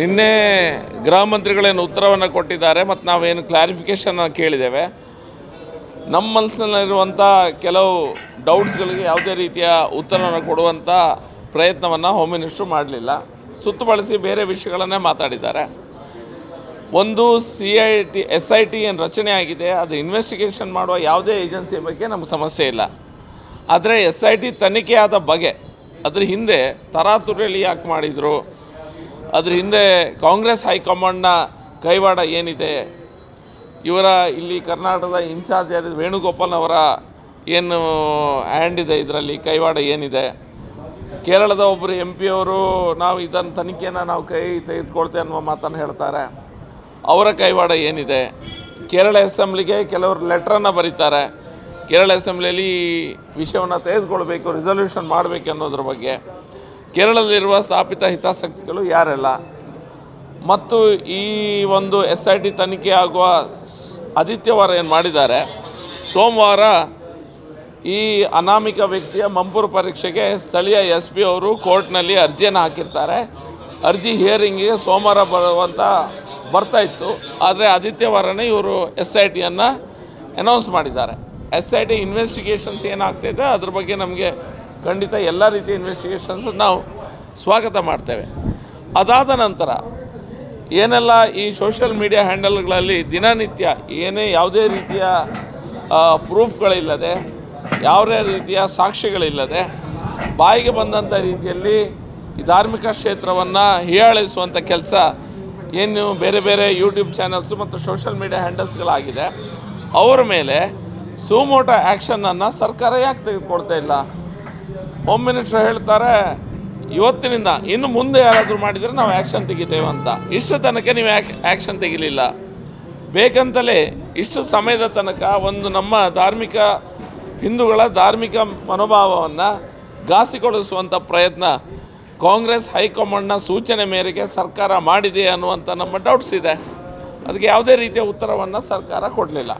ನಿನ್ನೆ ಗೃಹ ಮಂತ್ರಿಗಳೇನು ಉತ್ತರವನ್ನು ಕೊಟ್ಟಿದ್ದಾರೆ ಮತ್ತು ನಾವೇನು ಕ್ಲಾರಿಫಿಕೇಷನ್ ಕೇಳಿದ್ದೇವೆ. ನಮ್ಮ ಮನಸ್ಸಿನಲ್ಲಿರುವಂಥ ಕೆಲವು ಡೌಟ್ಸ್ಗಳಿಗೆ ಯಾವುದೇ ರೀತಿಯ ಉತ್ತರವನ್ನು ಕೊಡುವಂಥ ಪ್ರಯತ್ನವನ್ನು ಹೋಮ್ ಮಿನಿಸ್ಟ್ರು ಮಾಡಲಿಲ್ಲ. ಸುತ್ತು ಬಳಸಿ ಬೇರೆ ವಿಷಯಗಳನ್ನೇ ಮಾತಾಡಿದ್ದಾರೆ. ಒಂದು C I T S I T ಏನು ರಚನೆ ಆಗಿದೆ, ಅದು ಇನ್ವೆಸ್ಟಿಗೇಷನ್ ಮಾಡುವ ಯಾವುದೇ ಏಜೆನ್ಸಿ ಬಗ್ಗೆ ನಮಗೆ ಸಮಸ್ಯೆ ಇಲ್ಲ. ಆದರೆ ಎಸ್ ಐ ಟಿ ತನಿಖೆಯಾದ ಬಗೆ ಅದ್ರ ಹಿಂದೆ ತರಾತುರಿಯಲ್ಲಿ ಯಾಕೆ ಮಾಡಿದರು? ಅದ್ರ ಹಿಂದೆ ಕಾಂಗ್ರೆಸ್ ಹೈಕಮಾಂಡ್ನ ಕೈವಾಡ ಏನಿದೆ? ಇವರ ಇಲ್ಲಿ ಕರ್ನಾಟಕದ ಇನ್ಚಾರ್ಜ್ ಯಾರಿದ್ರು ವೇಣುಗೋಪಾಲ್ ಅವರ ಏನು ಹ್ಯಾಂಡ್ ಇದೆ ಇದರಲ್ಲಿ? ಕೈವಾಡ ಏನಿದೆ? ಕೇರಳದ ಒಬ್ಬರು ಎಂ ಪಿ ಅವರು, ನಾವು ಇದನ್ನು ತನಿಖೆನ ನಾವು ಕೈ ತೆಗೆದುಕೊಳ್ತೇವೆ ಅನ್ನುವ ಮಾತನ್ನು ಹೇಳ್ತಾರೆ. ಅವರ ಕೈವಾಡ ಏನಿದೆ? ಕೇರಳ ಅಸೆಂಬ್ಲಿಗೆ ಕೆಲವರು ಲೆಟ್ರನ್ನು ಬರೀತಾರೆ. ಕೇರಳ ಅಸೆಂಬ್ಲಿಯಲ್ಲಿ ವಿಷಯವನ್ನು ತೆಗೆದುಕೊಳ್ಬೇಕು ರಿಸಲ್ಯೂಷನ್ ಮಾಡಬೇಕು ಅನ್ನೋದ್ರ ಬಗ್ಗೆ. ಕೇರಳದಲ್ಲಿರುವ ಸ್ಥಾಪಿತ ಹಿತಾಸಕ್ತಿಗಳು ಯಾರೆಲ್ಲ? ಮತ್ತು ಈ ಒಂದು ಎಸ್ ಐ ಟಿ ತನಿಖೆ ಆಗುವ ಆದಿತ್ಯವಾರ ಏನು ಮಾಡಿದ್ದಾರೆ? ಸೋಮವಾರ ಈ ಅನಾಮಿಕ ವ್ಯಕ್ತಿಯ ಮಂಪೂರು ಪರೀಕ್ಷೆಗೆ ಸ್ಥಳೀಯ ಎಸ್ ಪಿ ಅವರು ಕೋರ್ಟ್ನಲ್ಲಿ ಅರ್ಜಿಯನ್ನು ಹಾಕಿರ್ತಾರೆ. ಅರ್ಜಿ ಹಿಯರಿಂಗಿಗೆ ಸೋಮವಾರ ಬರುವಂಥ ಬರ್ತಾ ಇತ್ತು. ಆದರೆ ಆದಿತ್ಯವಾರನೇ ಇವರು ಎಸ್ ಐ ಟಿಯನ್ನು ಅನೌನ್ಸ್ ಮಾಡಿದ್ದಾರೆ. ಎಸ್ ಐ ಟಿ ಇನ್ವೆಸ್ಟಿಗೇಷನ್ಸ್ ಏನಾಗ್ತಾಯಿದೆ ಅದ್ರ ಬಗ್ಗೆ ನಮಗೆ ಖಂಡಿತ ಎಲ್ಲ ರೀತಿಯ ಇನ್ವೆಸ್ಟಿಗೇಷನ್ಸ್ ನಾವು ಸ್ವಾಗತ ಮಾಡ್ತೇವೆ. ಅದಾದ ನಂತರ ಏನೆಲ್ಲ ಈ ಸೋಷಿಯಲ್ ಮೀಡಿಯಾ ಹ್ಯಾಂಡಲ್ಗಳಲ್ಲಿ ದಿನನಿತ್ಯ ಏನೇ ಯಾವುದೇ ರೀತಿಯ ಪ್ರೂಫ್ಗಳಿಲ್ಲದೆ ಯಾವುದೇ ರೀತಿಯ ಸಾಕ್ಷಿಗಳಿಲ್ಲದೆ, ಬಾಯಿಗೆ ಬಂದಂಥ ರೀತಿಯಲ್ಲಿ ಈ ಧಾರ್ಮಿಕ ಕ್ಷೇತ್ರವನ್ನು ಹೀಯಾಳಿಸುವಂಥ ಕೆಲಸ ಏನು ಬೇರೆ ಬೇರೆ ಯೂಟ್ಯೂಬ್ ಚಾನಲ್ಸು ಮತ್ತು ಸೋಷಿಯಲ್ ಮೀಡಿಯಾ ಹ್ಯಾಂಡಲ್ಸ್ಗಳಾಗಿದೆ ಅವರ ಮೇಲೆ ಸುಮೋಟ ಆ್ಯಕ್ಷನನ್ನು ಸರ್ಕಾರ ಯಾಕೆ ತೆಗೆದುಕೊಳ್ತಾ ಇಲ್ಲ? ಹೋಮ್ ಮಿನಿಸ್ಟರ್ ಹೇಳ್ತಾರೆ, ಇವತ್ತಿನಿಂದ ಇನ್ನು ಮುಂದೆ ಯಾರಾದರೂ ಮಾಡಿದರೆ ನಾವು ಆ್ಯಕ್ಷನ್ ತೆಗಿತೇವೆ ಅಂತ. ಇಷ್ಟು ತನಕ ನೀವು ಯಾಕೆ ಆ್ಯಕ್ಷನ್ ತೆಗಿಲಿಲ್ಲ. ಬೇಕಂತಲೇ ಇಷ್ಟು ಸಮಯದ ತನಕ ಒಂದು ನಮ್ಮ ಧಾರ್ಮಿಕ ಹಿಂದೂಗಳ ಧಾರ್ಮಿಕ ಮನೋಭಾವವನ್ನು ಘಾಸಿಗೊಳಿಸುವಂಥ ಪ್ರಯತ್ನ ಕಾಂಗ್ರೆಸ್ ಹೈಕಮಾಂಡ್ನ ಸೂಚನೆ ಮೇರೆಗೆ ಸರ್ಕಾರ ಮಾಡಿದೆ ಅನ್ನುವಂಥ ನಮ್ಮ ಡೌಟ್ಸ್ ಇದೆ. ಅದಕ್ಕೆ ಯಾವುದೇ ರೀತಿಯ ಉತ್ತರವನ್ನು ಸರ್ಕಾರ ಕೊಡಲಿಲ್ಲ.